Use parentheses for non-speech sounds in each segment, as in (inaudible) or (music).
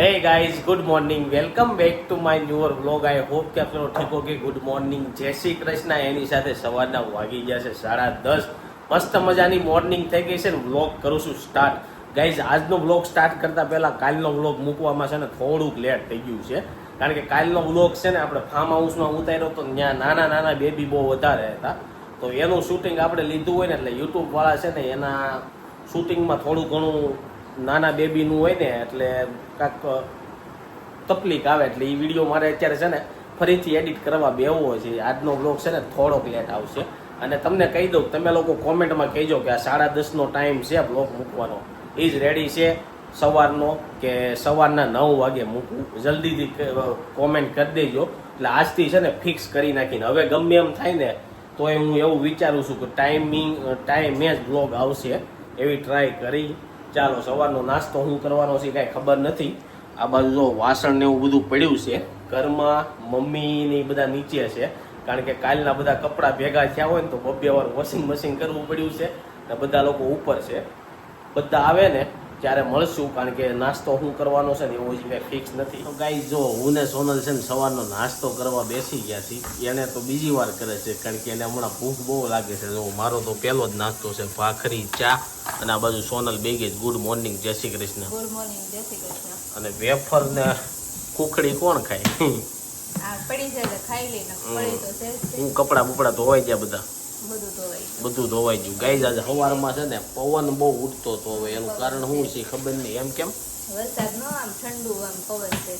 Hey guys good morning welcome back to my newer vlog I hope કે આપ લોકો ઠીક હો કે ગુડ મોર્નિંગ જય શ્રી કૃષ્ણ. એની સાથે સવારના વાગી ગયા છે સાડા દસ. મસ્ત મજાની મોર્નિંગ થઈ ગઈ છે ને વ્લોગ કરું છું સ્ટાર્ટ ગાઈઝ આજનો વ્લોગ સ્ટાર્ટ કરતા પહેલાં કાલનો વ્લોગ મૂકવામાં છે ને થોડુંક લેટ થઈ ગયું છે. કારણ કે કાલનો વ્લોગ છે ને આપણે ફાર્મ હાઉસમાં ઉતાર્યો તો ત્યાં નાના નાના બેબી બહુ વધારે હતા. તો એનું શૂટિંગ આપણે લીધું હોય ને એટલે યુટ્યુબવાળા છે ને એના શૂટિંગમાં થોડું ઘણું નાના બેબીનું હોય ને એટલે કાંક તકલીફ આવે એટલે એ વીડિયો મારે અત્યારે છે ને ફરીથી એડિટ કરવા બેવો છે. આજનો બ્લોગ છે ને થોડોક લેટ આવશે. અને તમને કહી દઉં, તમે લોકો કોમેન્ટમાં કહેજો કે આ સાડા દસનો ટાઈમ છે બ્લોગ મૂકવાનો. એ જ રેડી છે સવારનો કે સવારના નવ વાગે મૂકવું. જલ્દીથી કોમેન્ટ કરી દેજો. એટલે આજથી છે ને ફિક્સ કરી નાખીને. હવે ગમે એમ થાય ને તો હું એવું વિચારું છું કે ટાઈમિંગ ટાઈમે જ બ્લોગ આવશે. એવી ટ્રાય કરી. ચાલો, સવારનો નાસ્તો હું કરવાનો છે, કાંઈ ખબર નથી. આ બાજુ જો વાસણ ને એવું બધું પડ્યું છે, ઘરમાં મમ્મી ને બધા નીચે છે. કારણ કે કાલના બધા કપડાં ભેગા થયા હોય ને તો બબ્બે વાર વોશિંગ મશીન કરવું પડ્યું છે ને બધા લોકો ઉપર છે. બધા આવે ને ત્યારે મળશું કારણ કે નાસ્તો શું કરવાનો છે ને એવો જ કાંઈ ફિક્સ નથી. તો ગાઈ જો હું ને સોનલ છે ને સવારનો નાસ્તો કરવા બેસી ગયા છીએ એને તો બીજી વાર કરે છે કારણ કે એને હમણાં ભૂખ બહુ લાગે છે. જો મારો તો પહેલો જ નાસ્તો છે ભાખરી ચા અને આ બાજુ સોનલ બેગેજ ગુડ મોર્નિંગ જય શ્રી કૃષ્ણ. ગુડ મોર્નિંગ જય શ્રી કૃષ્ણ. અને વેફર ને કુકડી કોણ ખાય? આ પડી જાય તો ખાઈ લે ને પડી તો છે જ તે. હું કપડા બપડા ધોવાઈ ગયા બધા. બધું ધોવાઈ ગયું. ગાઈ આજે સવારમાં છે ને પવન બહુ ઉઠતો હતો હવે એનું કારણ શું છે ખબર નહીં. એમ કેમ? વરસાદ નો આમ ઠંડુ આમ પવન છે.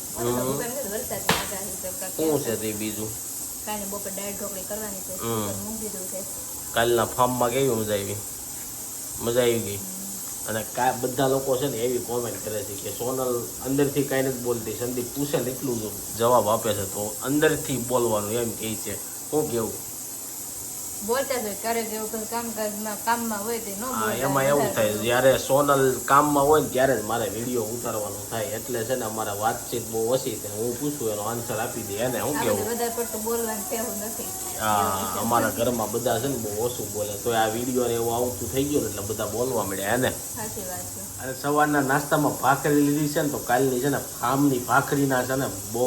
તો શું છે તે બીજું? કાંઈ બપોર દાળ ઢોકળી કરવાની છે. મૂકી દીધું છે. કાલના ફાર્મમાં કેવી મજા આવી? મજા આવી ગઈ? અને કા બધા લોકો છે ને એવી કોમેન્ટ કરે છે કે સોનલ અંદરથી કાંઈ નથી બોલતી. સંદીપ પૂછે ને એટલું જવાબ આપે છે તો અંદરથી બોલવાનું એમ કહે છે. શું કેવું? બોલતા હોય ક્યારેક એવું કામકાજમાં કામમાં હોય તે ન હા એમાં એવું થાય જ્યારે સોનલ કામમાં હોય ને ત્યારે જ મારે વીડિયો ઉતારવાનો થાય એટલે છે ને અમારે વાતચીત બહુ ઓછી થાય હું પૂછું એનો આન્સર આપી દે એને શું કેવું? વધારે પડતું બોલવાનું ટેવ નથી. હા અમારા ઘરમાં બધા છે ને બહુ ઓછું બોલે તો આ વીડિયો ને એવું આવતું થઈ ગયું એટલે બધા બોલવા મળ્યા એને સાચી વાત છે. અને સવારના નાસ્તામાં ભાખરી લીધી છે ને તો કાલની છે ને ફાર્મની ભાખરીના છે ને બહુ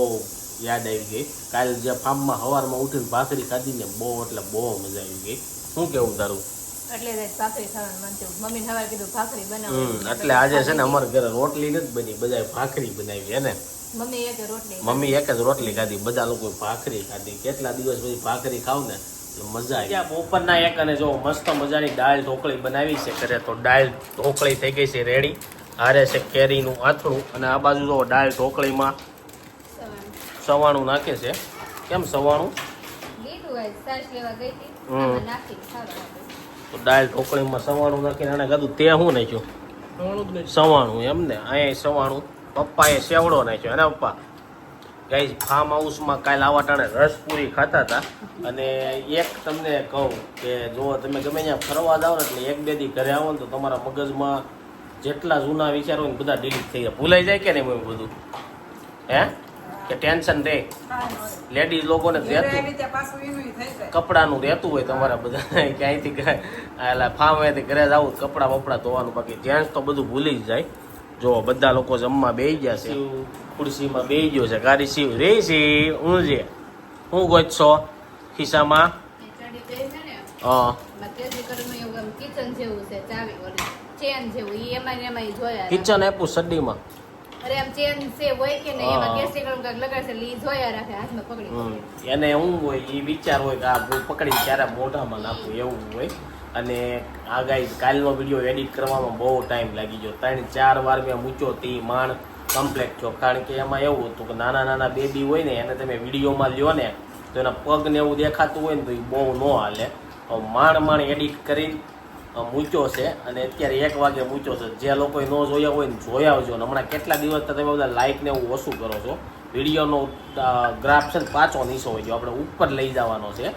યાદ આવી ગઈ. કાલ જે ફાર્મમાં સવારમાં ઉઠીને ભાખરી ખાધી ને બહુ એટલે બહુ મજા આવી ગઈ. શું કેવું તારું? એટલે આજ છે ને અમારા ઘરે રોટલી નથી બની. બધા ભાખરી બનાવી હે ને? મમ્મી એક રોટલી મમ્મી એક જ રોટલી ખાધી. બધા લોકો ભાખરી ખાધી. કેટલા દિવસ પછી ભાખરી ખાવ ને મજા આવી બપોરના એક અને જો મસ્ત મજાની દાળ ઢોકળી બનાવી છે ઘરે તો દાળ ઢોકળી થઈ ગઈ છે રેડી હારે છે કેરીનું આથણું અને આ બાજુ જો દાળ ઢોકળીમાં સવાણું નાખે છે. કેમ સવાણું. તો દાળ ઢોકળીમાં સવાણું નાખીને એને કીધું તે શું નાખ્યું? સવાણું એમ ને? અહીંયા સવાણું. પપ્પાએ સેવડો નાખ્યો એના પપ્પા? ગાઈઝ ફાર્મ હાઉસમાં કાલ આવા ટાણે રસપુરી ખાતા હતા અને એક તમને કહું કે જો તમે ગમે ત્યાં ફરવા જાઓ ને એટલે એક બે દી ઘરે આવો ને તો તમારા મગજમાં જેટલા જૂના વિચારો હોય ને બધા ડિલીટ થઈ જાય. ભૂલાઈ જાય કે નહીં બધું? હે? કે ટેન્શન રહે લેડીઝ લોકોને રહેતું. કપડાનું રહેતું હોય તમારા બધા (laughs) ક્યાંયથી એટલે ફાર્મ અહીંથી ઘરે જવું કપડા બપડા ધોવાનું બાકી. જેન્ટ્સ તો બધું ભૂલી જ જાય. જો બધા લોકો જમવા બેસી ગયા છે. ખુરશીમાં બેસી ગયો છે. ગાડી શિવ રે શિવ હું જે? હું ખિસ્સામાં કરી છે? ને હા. કિચન જેવું છે ચાવી ઓલી. ચેન જેવું ઈ એમાં ને એમાં ઈ જોયા રાખે. કિચન આપ્યું સડ્ડીમાં. અરે આમ ચેન છે હોય કે નહીં એમાં હા. કેસરી લગાડશે એટલે ઈ રાખે હાથમાં પકડી. એને શું હોય એ વિચાર હોય કે આ પકડી ત્યારે મોઢામાં નાખું એવું હોય. અને આ ગાઈ કાલનો વીડિયો એડિટ કરવામાં બહુ ટાઈમ લાગી ગયો. ત્રણ ચાર વાર મેં મૂચ્યો તી માણ કમ્પ્લેટ થયો. કારણ કે એમાં એવું હતું કે નાના નાના બેબી હોય ને એને તમે વિડીયોમાં લ્યો ને તો એના પગને એવું દેખાતું હોય ને તો એ બહુ ન હાલે. માણ માણ એડિટ કરીને અ, મૂક્યો છે અને અત્યારે એક વાગે મૂચ્યો છે. જે લોકોએ ન જોયા હોય ને જોયા આવજો. ને હમણાં કેટલા દિવસ તમે બધા લાઇક ને એવું ઓછું કરો છો. વિડીયોનો ગ્રાફ છે ને પાછો નીચો હોય જો આપણે ઉપર લઈ જવાનો છે.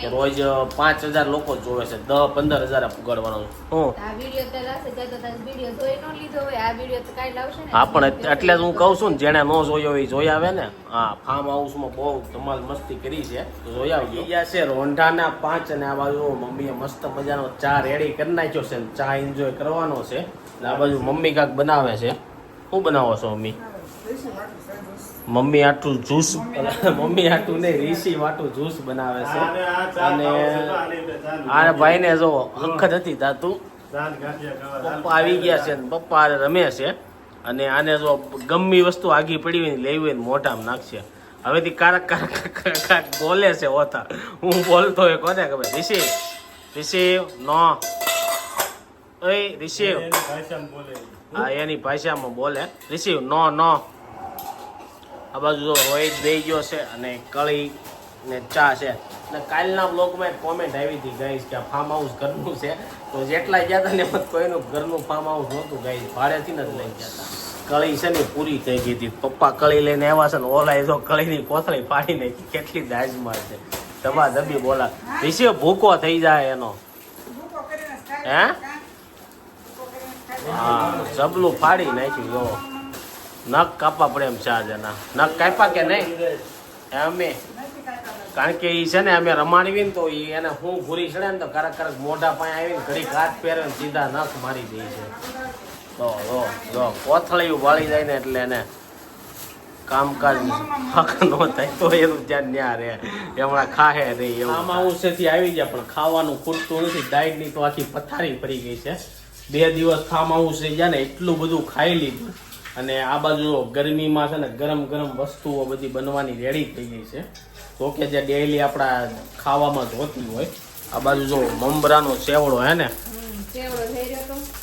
કે રોજ પાંચ હજાર લોકો જ જોવે છે. દસ પંદર હજાર પુગાડવાનો છે હું. આ વીડિયો તો લાવશે ત્યાં તો તારે વીડિયો જોઈ ન લીધો હોય આ વીડિયો તો કાંઈ લાવશે ને? હા પણ એટલે જ હું કહું છું ને જેણે ન જોયો હોય એ જોઈ આવે ને. હા ફાર્મ હાઉસમાં બહુ ધમાલ મસ્તી કરી છે તો જોઈ આવજો. ગયા છે રોંઢાના પાંચ અને આ બાજુ મમ્મીએ મસ્ત મજાનો ચા રેડી કરી નાખ્યો છે ને ચા એન્જોય કરવાનો છે. આ બાજુ મમ્મી કાંક બનાવે છે. શું બનાવો છો મમ્મી. મમ્મી આટલું જ્યુસ મમ્મી આટલું નહીં રીસી વાટું જ્યુસ બનાવે છે. અને આ ભાઈને જો હખત હતી તાતું પપ્પા આવી ગયા છે ને પપ્પા રમે છે. અને આને જો ગમી વસ્તુ આગી પડી હોય ને લેવી હોય ને મોઢામાં નાખશે. હવેથી કારક કારક કારક કારક બોલે છે હોતા હું બોલતો હોય કોને ખબર? રિસી રિસી નો. એ રિસીવ હા એની ભાષામાં બોલે. Receive no no. આ બાજુ તો રોહિત બે ગયો છે અને કળી ને ચા છે. અને કાલના બ્લોગમાં એક કોમેન્ટ આવી હતી ગાઈશ કે આ ફાર્મ હાઉસ ઘરનું છે. તો જેટલા ગયા હતા ને એમાં કોઈનું ઘરનું ફાર્મ હાઉસ નહોતું ગાઈશ ભાડેથી નથી લઈ ગયા હતા કળી છે ને પૂરી થઈ ગઈ હતી. પપ્પા કળી લઈને આવ્યા છે ને ઓલા જો કળીની કોથળી પાડી નાખી કેટલી દાજમાં છે. દબા દબી બોલા. વિશે ભૂકો થઈ જાય એનો. હે? હા જબલું ફાડી નાખ્યું જો. નખ કાપવા પડે એમ ચાર જણા. નખ કાપ્યા કે નહીં? અમે. કારણ કે એ છે ને અમે રમાડવી તો એ એને હું ભૂરી ચડે ને તો કરક કરક મોઢા પાસે આવીને ઘડીક હાથ પહેરે ને સીધા નખ મારી દે છે. તો જો જો, કોથળિયું વાળી જાય ને એટલે એને કામકાજ નો થાય તો એનું ધ્યાન ન્યા રે હમણાં ખાહે નહીં એવું. આમાં હું છેથી આવી ગયા, પણ ખાવાનું ખૂટતું નથી. ડાયટની તો આખી પથારી પડી ગઈ છે. બે દિવસ ખામાં હું છે ગયા ને એટલું બધું ખાઈ લીધું. અને આ બાજુ ગરમીમાં છે ને ગરમ ગરમ વસ્તુઓ બધી બનવાની રેડી થઈ ગઈ છે. તો કે જે ડેઈલી આપણા ખાવામાં જોતી હોય આ બાજુ જો મમરાનો ચેવડો હે ને? ચેવડો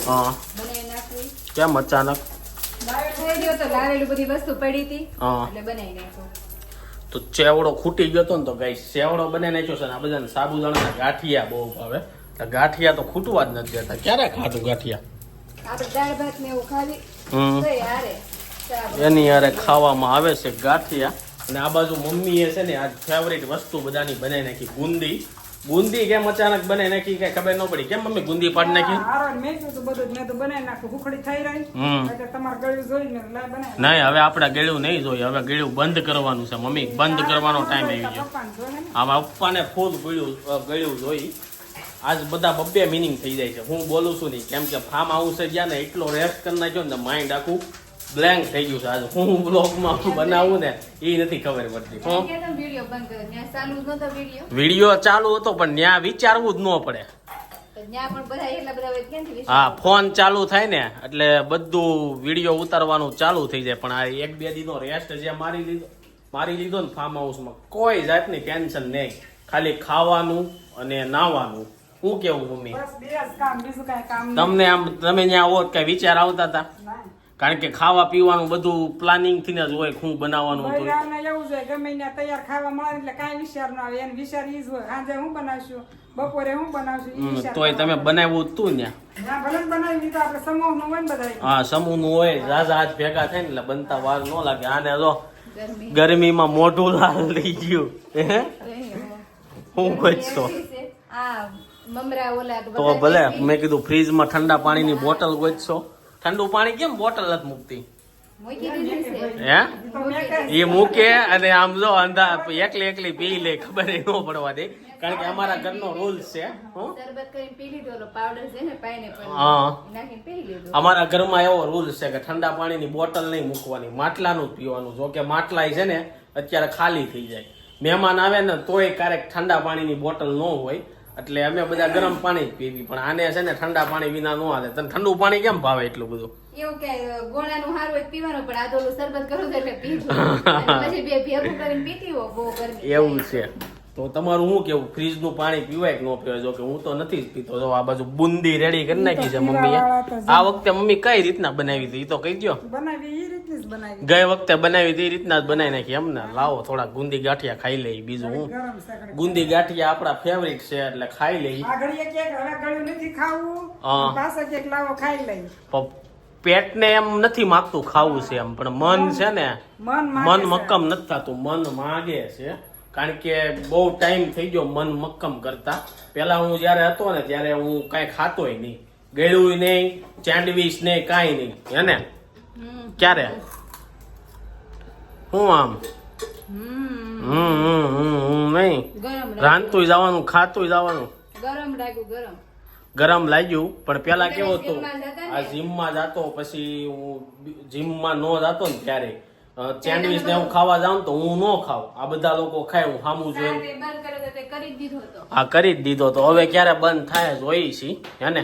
હા. કેમ અચાનક? તો બધી તો ચેવડો ખૂટી ગયો હતો ને તો ગાઈ સેવડો બને નાખ્યો છે ને આ બધાને સાબુદાણા ગાંઠિયા બહુ ભાવે. તો ગાંઠિયા તો ખૂટવા જ નથી જતા ક્યારે ખાધું ગાંઠિયા? આપણે દાળ ભાત ને એવું ખાવી હારે. એની યારે ખાવામાં આવે છે ગાંઠિયા. અને આ બાજુ મમ્મીએ છે ને આજ ફેવરિટ વસ્તુ બધાની બનાવી નાખી બુંદી. બુંદી કેમ અચાનક બને નાખી કઈ ખબર ન પડી. કેમ મમ્મી બુંદી પાડી નાખી? નહીં હવે આપણે ગળ્યું નહીં જોઈએ. હવે ગળ્યું બંધ કરવાનું છે મમ્મી. બંધ કરવાનો ટાઈમ આવી ગયો. આમાં પપ્પાને ફૂલ ગળ્યું ગળ્યું જોઈ. આજ બધા બબ્બે મિનિંગ થઈ જાય છે. હું બોલું છું નહીં. કેમ કે ફાર્મ હાઉસ ગયા ને એટલો રેસ્ટ કરી નાખ્યો ને માઇન્ડ આખું બ્લેન્ક થઈ ગયું છે. આજે હું બ્લોગમાં બનાવું ને એ નથી ખબર પડતી. વીડિયો ચાલુ હતો પણ ત્યાં વિચારવું જ ન પડે. હા ફોન ચાલુ થાય ને એટલે બધું વીડિયો ઉતારવાનું ચાલુ થઈ જાય. પણ આ એક બે દીનો રેસ્ટ જે મારી લીધો મારી લીધો ને ફાર્મ હાઉસમાં કોઈ જાતની ટેન્શન નહીં. ખાલી ખાવાનું અને નાવાનું. હું કેવું મમ્મી? બસ બે જ કામ બીજું કાંઈ કામ નહીં. તમને આમ તમે ત્યાં આવો કઈ વિચાર આવતા હતા? કારણ કે ખાવા પીવાનું બધું પ્લાનિંગથી જ હોય શું બનાવવાનું હતું એવું છે ગમે ત્યાં તૈયાર ખાવા મળે એટલે કાંઈ વિચાર ના આવે. એને વિચાર ઈ જ હોય આજે હું બનાવશું બપોરે હું બનાવશું તોય તમે બનાવ્યું જ તું ત્યાં. ના ને બનાવી દીધું આપણે સમૂહનું હોય ને હા સમૂહનું હોય રાજા હાથ ભેગા થાય ને એટલે બનતા વાર ન લાગે. આને જો ગરમીમાં મોઢું લાલ થઈ ગયું. હે? હું. છો આ તો ભલે મેં કીધું ફ્રીજમાં ઠંડા પાણીની બોટલ ગોચશો ઠંડુ પાણી કેમ બોટલ નથી મૂકતી? હે? એ મૂકે અને આમ જો અંધા એકલી એકલી પી લે ખબર ન પડવા દે. કારણ કે અમારા ઘરનો રૂલ છે હું. અમારા ઘરમાં એવો રૂલ છે કે ઠંડા પાણીની બોટલ નહીં મૂકવાની માટલાનું જ પીવાનું. જો કે માટલા છે ને અત્યારે ખાલી થઈ જાય. મહેમાન આવે ને તોય ક્યારેક ઠંડા પાણીની બોટલ ન હોય. એટલે અમે બધા ગરમ પાણી જ પીવી. પણ આને છે ને ઠંડા પાણી વિના નો હાલે. તને ઠંડુ પાણી કેમ ભાવે એટલું બધું? એવું કે ગોળાનું હારું હોય પીવાનું પણ આ તો શરબત કરું એટલે પછી બે ભેગું કરીને પીતી હો બહુ ગરમી. એવું છે. તો તમારું શું કેવું? ફ્રીજનું પાણી પીવાય કે ન પીવાય? જો કે હું તો નથી જ પીતો. જો આ બાજુ બુંદી રેડી કરી નાખી છે મમ્મીએ. આ વખતે મમ્મી કઈ રીતના બનાવી હતી? એ તો કહી દો બનાવી ગઈ વખતે બનાવી હતી એ રીતના જ બનાવી નાખી એમ ને લાવો થોડા ગુંદી ગાંઠિયા ખાઈ લઈ બીજું હું. ગુંદી ગાંઠિયા આપણા ફેવરિટ છે એટલે ખાઈ લઈ. આ ઘડીએ ક્યાંક હવે ગળ્યું નથી ખાવું હા. પાછા ક્યાંક લાવો ખાઈ લઈ. પ- પેટને એમ નથી માગતું ખાવું છે એમ પણ મન છે ને મન. મક્કમ નથી થતું મન માગે છે. કારણ કે બહુ ટાઈમ થઈ ગયો મન મક્કમ કરતા. પેલા હું જયારે હતો ને ત્યારે હું કાંઈ ખાતોય નહીં. ગળ્યું નહીં ચાંડવીસ નહીં કાંઈ નહીં હે ને? ક્યારે? હું આમ? હમ હમ હમ હમ નહીં. રાંધતું જવાનું ખાતું જવાનું. ગરમ લાગ્યું ગરમ. ગરમ લાગ્યું પણ પેલા કેવો હતો? આ જીમમાં જતો પછી હું જીમમાં ન જતો ને ત્યારે. સેન્ડવીચ ને હું ખાવા જાઉં તો હું ન ખાઉં. આ બધા લોકો ખાય હું સામું જોઈ કરી જ દીધો આ કરી જ દીધો તો હવે ક્યારે બંધ થાય જોઈ છી હે ને?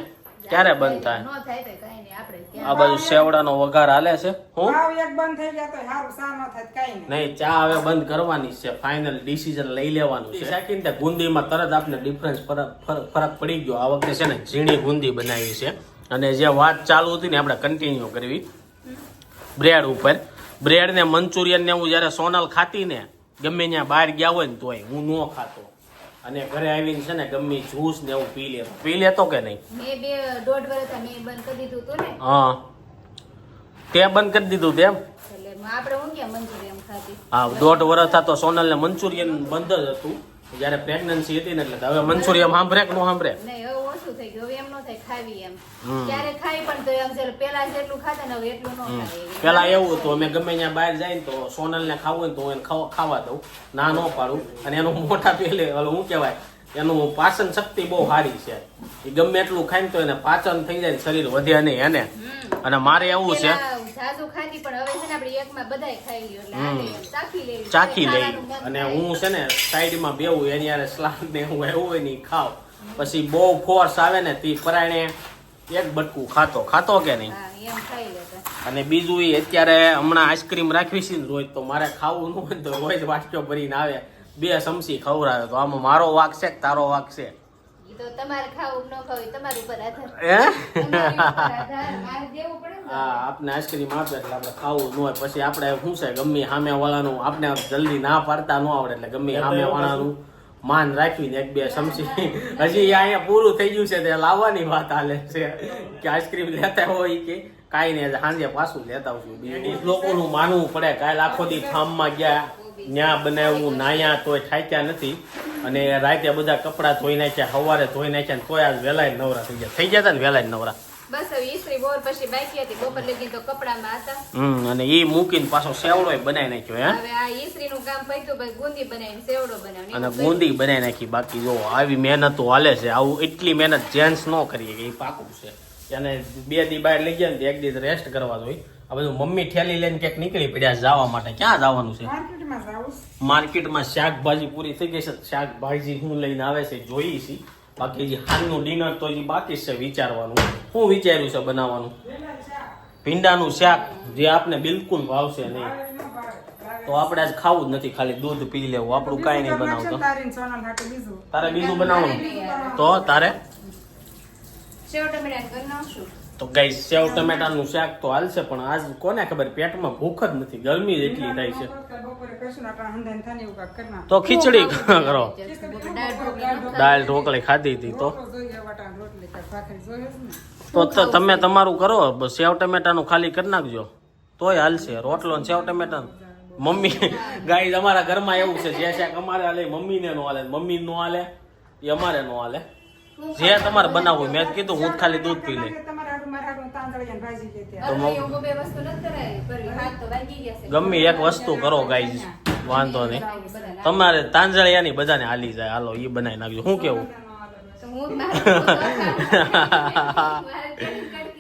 ક્યારે બંધ થાય? ન થાય તો કઈ નહીં આપણે આ બાજુ સેવડાનો વઘાર હાલે છે હું? બંધ થઈ ગયા તો સારું સા થાય કઈ નહીં. ચા હવે બંધ કરવાની છે ફાઇનલ ડિસિઝન લઈ લેવાનું છે. સેકન્ડ તે ગુંદીમાં તરત આપને ડિફરન્સ ફરક પડી ગયો. આ વખતે છે ને ઝીણી ગુંદી બનાવી છે. અને જે વાત ચાલુ હતી ને આપણે કન્ટિન્યુ કરવી. બ્રેડ ઉપર. બ્રેડ ને મંચુરિયન ને હું જ્યારે સોનલ ખાતી ને ગમે ત્યાં બહાર ગયા હોય ને તોય હું ન ખાતો. અને ઘરે આવીને છે ને ગમે જ્યુસ ને એવું પી લેતો પી લેતો કે નહીં? મેં બે દોઢ વર્ષ મેં બંધ કરી દીધું હતું ને. હા. તે બંધ કરી દીધું તેમ એટલે આપણે હું મંચુરિયન ખાતી હા દોઢ વર્ષ થતો સોનલને મંચુરિયન બંધ જ હતું. જ્યારે પ્રેગ્નન્સી હતી ને એટલે હવે મંચુરિયન સાંભળે કે ન સાંભળે? ઓછું થઈ ગયું. હવે એમ ન થાય ખાવી એમ. ત્યારે ખાઈ પણ તો એમ છે પેલા જેટલું ખાતા ને હવે એટલું ન ખાય. પેલા એવું હતું અમે ગમે ત્યાં બહાર જાય ને તો સોનલને ખાવું હોય ને તો હું એને ખાવા ખાવા દઉં. ના ન પાડું. અને એનું મોટા પેલે શું કહેવાય એનું પાચન શક્તિ બહુ સારી છે. એ ગમે એટલું ખાય તો એને પાચન થઈ જાય ને શરીર વધે નહીં એને. અને મારે એવું છે ને. ચાખી લઈ અને હું છે ને સાઈડમાં બેવું એની યારે સલાડ ને હું એવું હોય ને ઈ ખાવ. પછી બહુ ફોર્સ આવે ને તે પરાયણે એક બટકું ખાતો. ખાતો કે નહીં? હા એમ ખાઈ લેતા અને બીજું એ અત્યારે હમણાં આઈસ્ક્રીમ રાખવી છે ને રોજ તો મારે ખાવું ન હોય તો રોજ વાટકો ભરીને આવે. બે ચમચી ખવડાવે તો આમાં મારો વાક છે કે તારો વાક છે? ઈ તો તમારે ખાવું કે ન ખાવું ઈ તમારી ઉપર આધાર. હે? તમારી ઉપર આધાર મારે દેવું પડે ને હા આપણે આઈસ્ક્રીમ આપે એટલે આપણે ખાવું ન હોય. પછી આપણે શું છે ગમે સામે વાળાનું આપણે જલ્દી ના પાડતા ન આવડે એટલે ગમે સામે વાળાનું માન રાખીને એક બે સમજી. હજી અહીંયા પૂરું થઈ ગયું છે તે લાવવાની વાત હાલે છે. કે આઈસ્ક્રીમ લેતા હોય કે કાંઈ નહીં સાંજે પાછું લેતા આવશું. લેડીઝ લોકોનું માનવું પડે કાલ આખો દી ફાર્મમાં ગયા ન્યા બનાવ્યું નાયા તોય થાક્યા નથી. અને રાતે બધા કપડાં ધોઈ નાખ્યા સવારે ધોઈ નાખ્યા ને તોય આજ વહેલા નવરા થઈ ગયા. થઈ ગયા હતા ને વહેલા નવરા? બસ હવે બોર પછી બાકી હતી બપોર લગી તો કપડામાં હતા. હમ અને ઈ મૂકીને પાછો સેવડો બનાવી નાખ્યો હે? હવે આ ઈસરી નું કામ પત્યું પછી ગુંદી બનાવીને સેવડો બનાવીને અને ગુંદી બનાવી નાખી બાકી જો આવી મહેનતો હાલે છે આવું એટલી મહેનત જેન્ટ્સ ન કરીએ કે એ પાકું છે. એને બે દી બહાર લઈ ગયા ને એક દી રેસ્ટ કરવા જોઈએ આ બધું મમ્મી ઠેલી લઈને ક્યાંક નીકળી પડ્યા જવા માટે. ક્યાં જવાનું છે. માર્કેટમાં શાકભાજી પૂરી થઈ ગઈ છે શાકભાજી હું લઈને આવે છે જોઈ છે. બાકી જે હાલનું ડિનર તો હજી બાકી છે વિચારવાનું. શું વિચાર્યું છે બનાવવાનું. ભીંડાનું શાક જે આપને બિલકુલ ભાવશે નહીં. તો આપણે આજ ખાવું જ નથી ખાલી દૂધ પી લેવું. આપણું કાંઈ નહીં બનાવતો. તારે બીજું બનાવવાનું? તો તારે? તો ગઈ સેવ ટમેટાનું શાક તો હાલશે પણ આજ કોને ખબર પેટમાં ભૂખ જ નથી ગરમી જેટલી એટલી થાય છે. તો ખીચડી કરો. દાળ ઢોકળી ખાધી. હતી તો. તો તો તમે તમારું કરો સેવ ટમેટાનું ખાલી કરી નાખજો. તોય હાલશે રોટલો ને સેવ ટમેટાનું મમ્મી ગાઈ અમારા ઘરમાં એવું છે જે શાક અમારે હાલે મમ્મીને નો હાલે મમ્મી નો હાલે એ અમારે નો હાલે. જે તમારે બનાવવું મેં જ કીધું હું જ ખાલી દૂધ પી લે ગમે એક વસ્તુ કરો ગાઈ વાંધો નહીં. તમારે તાંજળિયાની બધાને હાલી જાય. હાલો એ બનાવી નાખજો. શું કેવું?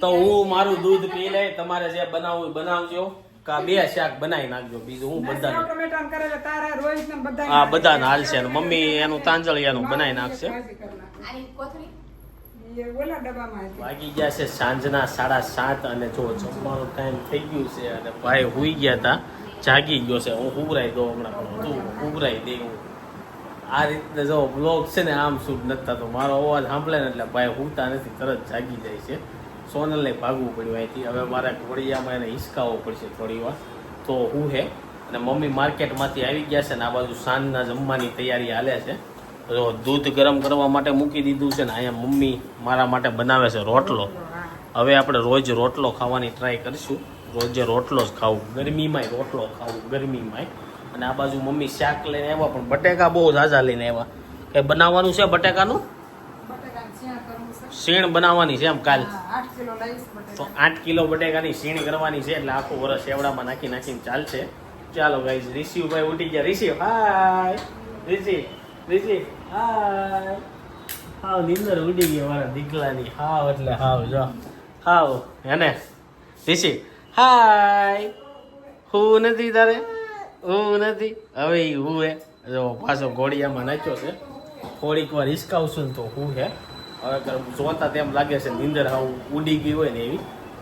તો હું મારે (laughs) હું દૂધ પી લે તમારે જે બનાવવું એ બનાવજો. કા બે શાક બનાવી નાખજો બીજું હું બધાને. રોહિતને બધાને હાલશે મમ્મી એનું તાંજળિયાનું બનાવી નાખશે. વાગી ગયા છે સાંજના સાડા સાત અને જો જમવાનો ટાઈમ થઈ ગયું છે અને ભાઈ હુઈ ગયા હતા જાગી ગયો છે. હું ઉભરાઈ દઉં હમણાં પણ. તું ઉભરાઈ દે હું. આ રીતે જો બ્લોગ છે ને આમ શૂટ નથી થતો. મારો અવાજ સાંભળે ને એટલે ભાઈ હુતા નથી, તરત જાગી જાય છે. સોનલને ભાગવું પડ્યું અહીંથી. હવે મારે ઘોડિયામાં એને હિસકાવવો પડશે થોડી વાર. તો હું હે. અને મમ્મી માર્કેટમાંથી આવી ગયા છે ને આ બાજુ સાંજના જમવાની તૈયારી હાલે છે. દૂધ ગરમ કરવા માટે મૂકી દીધું છે ને અહીંયા મમ્મી મારા માટે બનાવે છે રોટલો. હવે આપણે રોજ રોટલો ખાવાની ટ્રાય કરીશું. રોજે રોટલો જ ખાવું. ગરમીમાંય રોટલો ખાવું, ગરમીમાંય. અને આ બાજુ મમ્મી શાક લઈને આવ્યા, પણ બટેકા બહુ ઝાઝા લઈને આવ્યા. કે બનાવવાનું છે બટેકાનું? શેણ બનાવવાની છે એમ કાલ. તો આઠ કિલો બટેકાની શીણ કરવાની છે એટલે આખું વરસ એવડામાં નાખી નાખીને ચાલશે. ચાલો ગાઈઝ રિશિવભાઈ ઉઠી ગયા. રિશિવ હાય રિશિવ રિશિવ હાય. હાવ નિંદર ઉડી ગઈ મારા દીકલાની. હાવ એટલે હાવ, જો. હાવ, હેને? રિશિવ હાય. હું નથી તારે? હું નથી? હવે હું હે? જો, પાછો ઘોડિયામાં નાખ્યો છે. થોડીક વાર હિસકાવશું તો હું હે. હવે જોતા તેમ લાગે છે, નીંદર હાવ ઉડી ગઈ હોય ને એવી.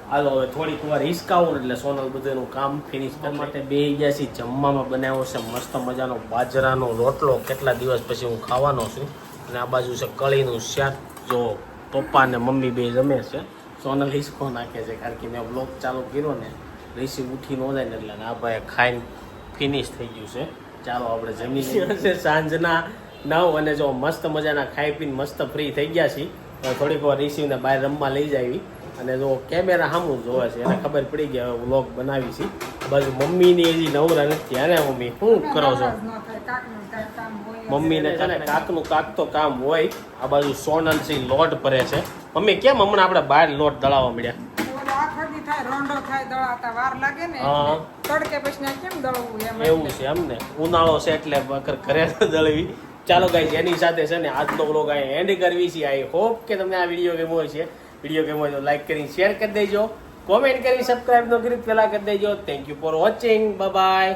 હાલો હવે થોડીક વાર હિસકાવું એટલે સોનલ બધું કામ ફિનિશ કરવા માટે બે ગયા છીએ જમવામાં બનાવ્યો છે મસ્ત મજાનો બાજરાનો રોટલો. કેટલા દિવસ પછી હું ખાવાનો છું. અને આ બાજુ છે કળીનું શાક. જો પપ્પા ને મમ્મી બે જમે છે. સોનલ હિસકો નાખે છે કારણ કે મેં બ્લોક ચાલુ કર્યો ને. ઋષિ ઉઠી ન જાય ને એટલે આ ભાઈ ખાઈને ફિનિશ થઈ ગયું છે. ચાલો આપણે જમી (laughs) છે સાંજના નવ અને જો મસ્ત મજાના ખાઈ પીને મસ્ત ફ્રી થઈ ગયા છીએ. થોડીક વાર રિસીવને બહાર રમવા લઈ જાવી અને જો કેમેરા સામું જોવે છે એને ખબર પડી ગઈ હવે વ્લોગ બનાવી છે. બાજુ મમ્મીની હજી નવરા નથી અરે મમ્મી શું કરો છો? મમ્મી ન. મમ્મીને છે ને કાકનું કાક તો કામ હોય. આ બાજુ સોનલ છે લોટ ભરે છે. મમ્મી કેમ હમણાં આપણે બહાર લોટ દળાવવા મળ્યા ને એવું છે એમ ને. ઉનાળો છે એટલે ઘરે દળવી. ચાલો ગાઈસ એની સાથે છે ને આજનો બ્લોગ અહીં એન્ડ કરવી છે. આઈ હોપ કે તમને આ વીડિયો ગમ્યો છે વીડિયો ગમ્યો તો લાઈક કરી શેર કરી દેજો. કોમેન્ટ કરી સબસ્ક્રાઇબ ન કરી પહેલા કરી દેજો. Thank you for watching bye